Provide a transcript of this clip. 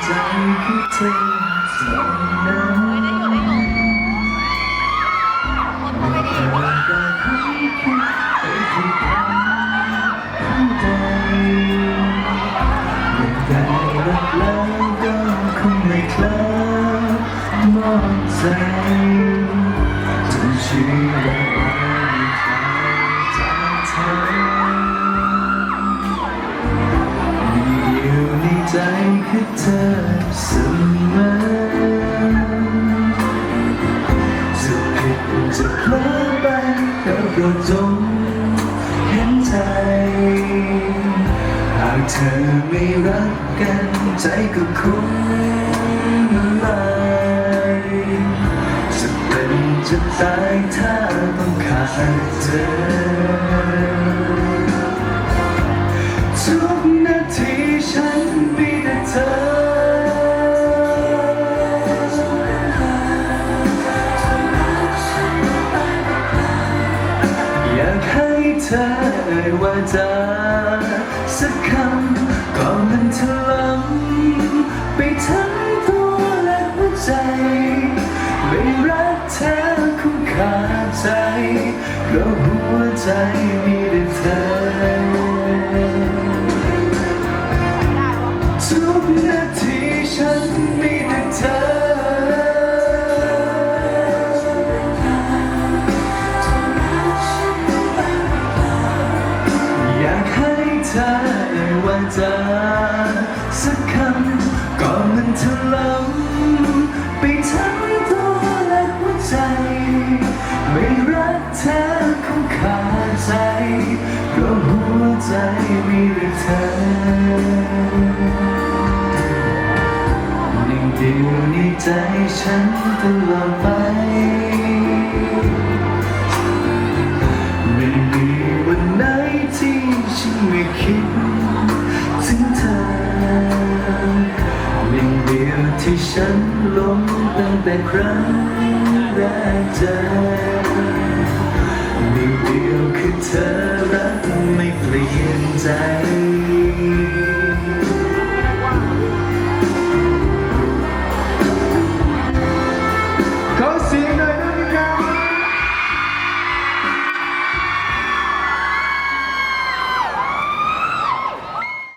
ใจคือเธอเท่านั้นไม่ได้อยู่ได้อยู่คนไม่ดีเธอก็ให้คิดไปที่ความเข้าใจยังได้รักแล้วก็คงไม่คลิ้มมองใจจนชื่อว่า ในใจคือเธอเสมอจะผิดจะพลาดไปก็โปรดจงเห็นใจ หากเธอไม่รักกันใจก็คงลายจะเป็นจะตายถ้าต้องขาดเธอ อเอ่ยว่าจะสักคำก็มันถล่มไปทั้งตัวและหัวใจ ไม่รักเธอคงขาดใจเพราะหัวใจมี ธอเอ่ยว่าจะสักคำก่อนมันถล่มไปทั้งตัวและหัวใจ ไม่รักเธอคงขาดใจเพราะหัวใจมีแต่เธอยังอยู่ในใจฉันตลอดไป คิดถึงเธอวิ่งเดียวที่ฉันล้มตั้งแต่ครั้งแรกเจอมีเดียวคือเธอรักไม่เปลี่ยนใจขอเสียงด้วย